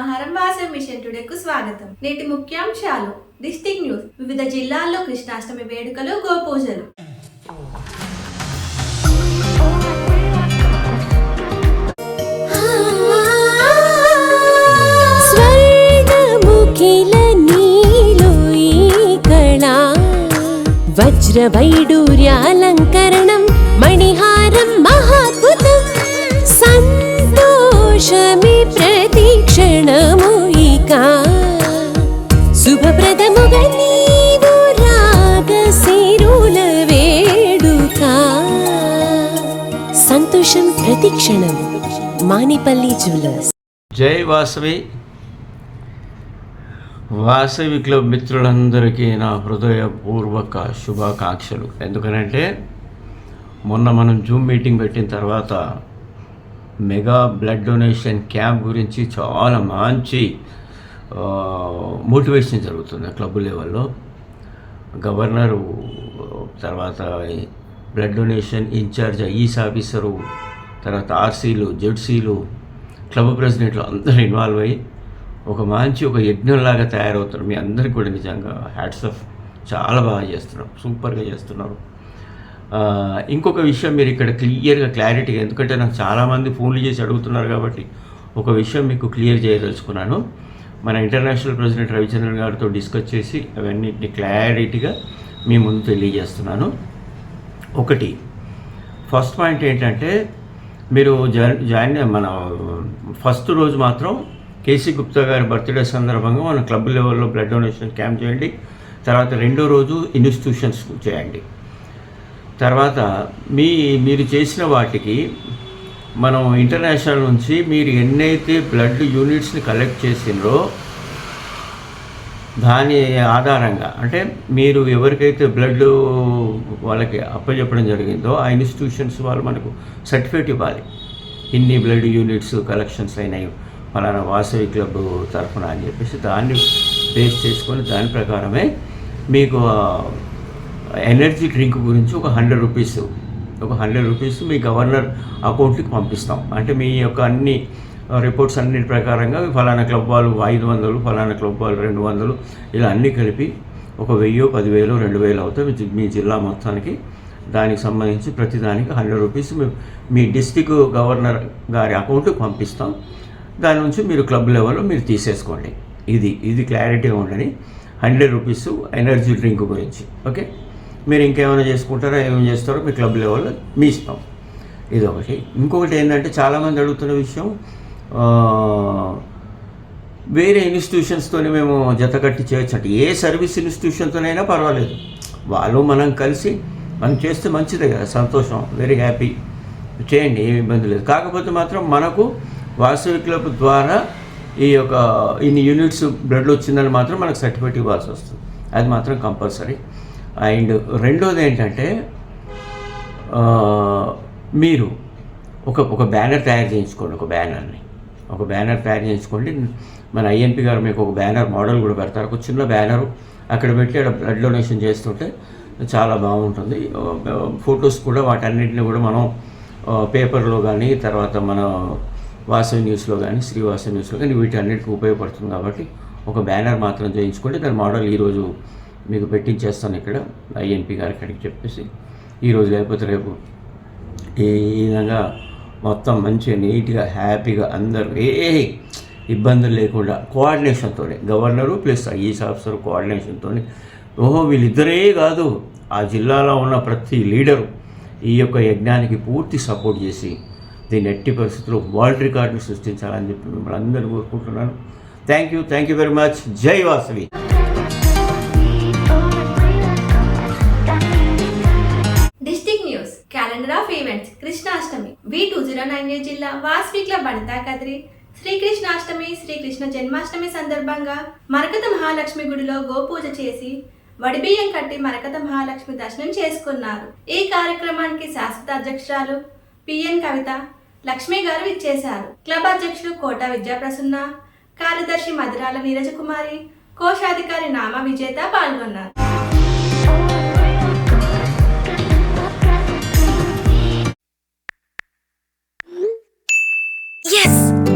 సమాహారం వాసవి మిషన్ టుడేకు స్వాగతం. నేటి ముఖ్యాంశాలు. District news. వివిధ జిల్లాల్లో కృష్ణాష్టమి వేడుకలు గోపూజలు. వజ్ర వైడూర్యాలంకరణం వజ్రవైడూర్యాలంకరణం మణిహారం మహాద్భుతం సంతోషమి ప్రతీక్షణ. ప్రతిక్షణం మానిపల్లి జ్యువెలర్స్. జై వాసవి. వాసవి క్లబ్ మిత్రులందరికీ నా హృదయపూర్వక శుభాకాంక్షలు. ఎందుకనంటే మొన్న మనం జూమ్ మీటింగ్ పెట్టిన తర్వాత మెగా బ్లడ్ డొనేషన్ క్యాంప్ గురించి చాలా మంచి మోటివేషన్ జరుగుతుంది క్లబ్ లెవెల్లో. గవర్నరు తర్వాత బ్లడ్ డొనేషన్ ఇన్ఛార్జ్ ఐఈస్ ఆఫీసరు తర్వాత ఆర్సీలు జెడ్సీలు క్లబ్ ప్రెసిడెంట్లు అందరూ ఇన్వాల్వ్ అయ్యి ఒక మంచి ఒక యజ్ఞంలాగా తయారవుతారు మీ అందరికీ కూడా నిజంగా హ్యాట్స్ ఆఫ్ చాలా బాగా చేస్తున్నారు. సూపర్గా చేస్తున్నారు. ఇంకొక విషయం మీరు ఇక్కడ క్లియర్గా క్లారిటీగా ఎందుకంటే నాకు చాలామంది ఫోన్లు చేసి అడుగుతున్నారు కాబట్టి ఒక విషయం మీకు క్లియర్ చేయదలుచుకున్నాను. మన ఇంటర్నేషనల్ ప్రెసిడెంట్ రవిచంద్రన్ గారితో డిస్కస్ చేసి అవన్నిటిని క్లారిటీగా మీ ముందు తెలియజేస్తున్నాను. ఒకటి ఫస్ట్ పాయింట్ ఏంటంటే మీరు జాయిన్ జాయిన్ మన ఫస్ట్ రోజు మాత్రం కేసీ గుప్తా గారి బర్త్డే సందర్భంగా మన క్లబ్ లెవెల్లో బ్లడ్ డొనేషన్ క్యాంప్ చేయండి. తర్వాత రెండో రోజు ఇన్స్టిట్యూషన్స్ చేయండి. తర్వాత మీ మీరు చేసిన వాటికి మనం ఇంటర్నేషనల్ నుంచి మీరు ఎన్నైతే బ్లడ్ యూనిట్స్ని కలెక్ట్ చేసిండ్రో దాని ఆధారంగా అంటే మీరు ఎవరికైతే బ్లడ్ వాళ్ళకి అప్పచెప్పడం జరిగిందో ఆ ఇన్స్టిట్యూషన్స్ వాళ్ళు మనకు సర్టిఫికేట్ ఇవ్వాలి. ఇన్ని బ్లడ్ యూనిట్స్ కలెక్షన్స్ అయినాయి ఫలానా వాసవి క్లబ్ తరఫున అని చెప్పేసి దాన్ని బేస్ చేసుకొని దాని ప్రకారమే మీకు ఎనర్జీ డ్రింక్ గురించి ఒక హండ్రెడ్ రూపీస్ ఒక హండ్రెడ్ రూపీస్ మీ గవర్నర్ అకౌంట్కి పంపిస్తాం. అంటే మీ యొక్క అన్ని రిపోర్ట్స్ అన్నిటి ప్రకారంగా ఫలానా క్లబ్ వాళ్ళు ఐదు వందలు ఫలానా క్లబ్ వాళ్ళు రెండు వందలు ఇలా అన్నీ కలిపి ఒక వెయ్యో పదివేలు రెండు వేలు అవుతాయి మీ జిల్లా మొత్తానికి. దానికి సంబంధించి ప్రతిదానికి హండ్రెడ్ రూపీస్ మేము మీ డిస్టిక్ గవర్నర్ గారి అకౌంట్కి పంపిస్తాం. దాని నుంచి మీరు క్లబ్ లెవెల్లో మీరు తీసేసుకోండి. ఇది ఇది క్లారిటీగా ఉండని హండ్రెడ్ రూపీస్ ఎనర్జీ డ్రింక్ గురించి ఓకే? మీరు ఇంకేమైనా చేసుకుంటారో ఏమైనా చేస్తారో మీ క్లబ్ లెవెల్లో మీ ఇష్టం. ఇది ఒకటి. ఇంకొకటి ఏంటంటే చాలామంది అడుగుతున్న విషయం వేరే ఇన్స్టిట్యూషన్స్తోనే మేము జతకట్టి చేయొచ్చు అంటే ఏ సర్వీస్ ఇన్స్టిట్యూషన్తోనైనా పర్వాలేదు. వాళ్ళు మనం కలిసి మనం చేస్తే మంచిదే కదా సంతోషం వెరీ హ్యాపీ చేయండి ఏమి ఇబ్బంది లేదు. కాకపోతే మాత్రం మనకు వాసవి క్లబ్ ద్వారా ఈ యొక్క ఇన్ని యూనిట్స్ బ్లడ్ వచ్చిందని మాత్రం మనకు సర్టిఫికేట్ ఇవ్వాల్సి వస్తుంది. అది మాత్రం కంపల్సరీ అండ్ రెండోది ఏంటంటే మీరు ఒక ఒక బ్యానర్ తయారు చేయించుకోండి ఒక బ్యానర్ని ఒక బ్యానర్ తయారు చేయించుకోండి. మన ఐఎన్పి గారు మీకు ఒక బ్యానర్ మోడల్ కూడా పెడతారు. ఒక చిన్న బ్యానరు అక్కడ పెట్టి అక్కడ బ్లడ్ డొనేషన్ చేస్తుంటే చాలా బాగుంటుంది. ఫొటోస్ కూడా వాటన్నిటిని కూడా మనం పేపర్లో కానీ తర్వాత మన వాసవి న్యూస్లో కానీ శ్రీవాసవి న్యూస్లో కానీ వీటన్నిటికీ ఉపయోగపడుతుంది కాబట్టి ఒక బ్యానర్ మాత్రం చేయించుకోండి. దాని మోడల్ ఈరోజు మీకు పెట్టించేస్తాను ఇక్కడ ఐఎన్పి గారికి కాడికి చెప్పేసి. ఈరోజు లేకపోతే రేపు ఈ విధంగా మొత్తం మంచిగా నీట్గా హ్యాపీగా అందరూ ఏ ఇబ్బందులు లేకుండా కోఆర్డినేషన్తో గవర్నరు ప్లస్ ఐఏఎస్ ఆఫీసర్ కోఆర్డినేషన్తో ఓహో వీళ్ళిద్దరే కాదు ఆ జిల్లాలో ఉన్న ప్రతి లీడరు ఈ యొక్క యజ్ఞానికి పూర్తి సపోర్ట్ చేసి దీన్ని ఎట్టి పరిస్థితుల్లో వరల్డ్ రికార్డుని సృష్టించాలని చెప్పి మిమ్మల్ని అందరూ కోరుకుంటున్నాను. Thank you thank you very much. జై Vasavi. V two zero nine జిల్లా వాస్వి క్లబ్ అనితా కద్రి. శ్రీకృష్ణాష్టమి శ్రీకృష్ణ జన్మాష్టమి సందర్భంగా మరకత మహాలక్ష్మి గుడిలో గోపూజ చేసి వడిబియ్యం కట్టి మరకత మహాలక్ష్మి దర్శనం చేసుకున్నారు. ఈ కార్యక్రమానికి శాశ్వత అధ్యక్షురాలు పిఎన్ కవిత లక్ష్మి గారు ఇచ్చేశారు క్లబ్ అధ్యక్షులు కోట విద్యాప్రసన్న కార్యదర్శి మధురాల నీరజ కుమారి కోశాధికారి నామ విజేత పాల్గొన్నారు.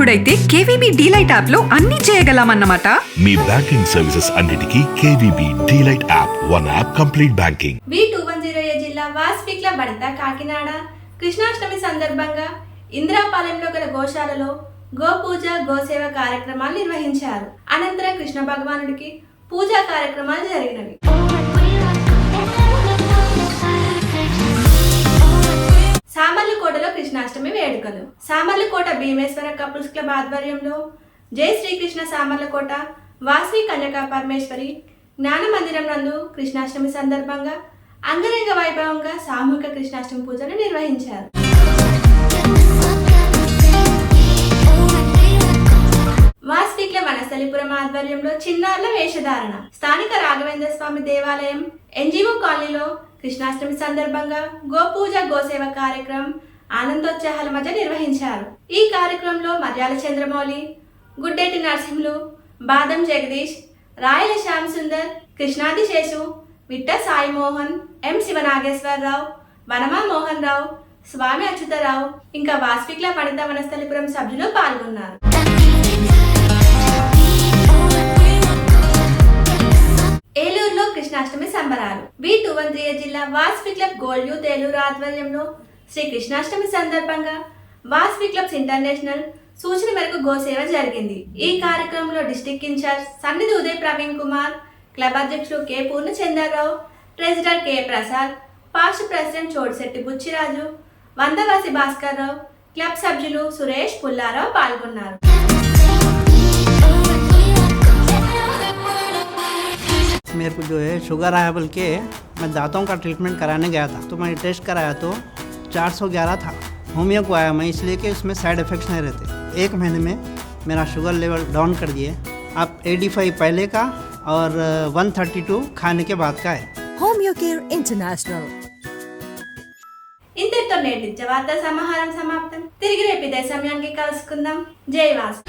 అప్పుడైతే కేవీబీ డీలైట్ యాప్లో అన్ని చేయగలమన్నమాట. మీ బ్యాంకింగ్ సర్వీసెస్ అన్నిటికీ KVB DLite app one app complete banking. V two one zero A జిల్లా వాస్వి క్లబ్ బడిత కాకినాడ. కృష్ణాష్టమి సందర్భంగా ఇందిరాపాలెంలో గల గోశాలలో గోపూజ గోసేవ కార్యక్రమాలు నిర్వహించారు. అనంతరం కృష్ణ భగవానుడికి పూజా కార్యక్రమాలు జరిగినవి. సామర్లకోటలో కృష్ణాష్టమి వేడుకలు. సామర్లకోట భీమేశ్వర కపుల్స్ క్లబ్ ఆధ్వర్యంలో జై శ్రీకృష్ణ సామర్లకోట వాసి కన్యకా పరమేశ్వరి జ్ఞాన మందిరం నందు కృష్ణాష్టమి సందర్భంగా అంగరంగ వైభవంగా సామూహిక కృష్ణాష్టమి పూజలు నిర్వహించారు. వాస్విక్ల వనస్థలిపురం ఆధ్వర్యంలో చిన్నారుల వేషధారణ. స్థానిక రాఘవేంద్ర స్వామి దేవాలయం ఎన్జిఓ కాలనీలో కృష్ణాష్టమి సందర్భంగా గోపూజ గోసేవ కార్యక్రమం ఆనందోత్సాహాల మధ్య నిర్వహించారు. ఈ కార్యక్రమంలో మర్యాల చంద్రమౌళి గుడ్డెట్టి నరసింహులు బాదం జగదీష్ రాయల శ్యామ్ సుందర్ కృష్ణాది శేషు విట్ట సాయి మోహన్ ఎం శివనాగేశ్వరరావు వనమా మోహన్ రావు స్వామి అచ్యుతరావు ఇంకా వాస్విక్ల వనిత వనస్థలిపురం సభ్యులు పాల్గొన్నారు. జిల్లా Vasavi club gold youth Eluru ఆధ్వర్యంలో శ్రీ కృష్ణాష్టమి సందర్భంగా వాస్వి క్లబ్స్ ఇంటర్నేషనల్ సూచన మేరకు గోసేవ జరిగింది ఈ కార్యక్రమంలో district incharge Sannidhi Uday Praveen Kumar club అధ్యక్షులు K Purnachandrarao treasurer K Prasad past president Chodisetti Buchiraju Vandavasi Bhaskar Rao club సభ్యులు సురేష్ పుల్లారావు పాల్గొన్నారు मेरे को जो है शुगर आया बोल के मैं दांतों का ट्रीटमेंट कराने गया था तो मैंने टेस्ट कराया तो 411 था होमियो को आया मैं इसलिए कि उसमें साइड इफ़ेक्ट्स नहीं रहते एक महीने में मेरा शुगर लेवल डाउन कर दिए अब 85 पहले का और 132 खाने के बाद का है Home Care International. ఇంతటితో నేటి వార్తా సమాహారం సమాప్తం తిరిగి రేపు ఇదే సమయానికి కలుసుకుందాం జై వాసు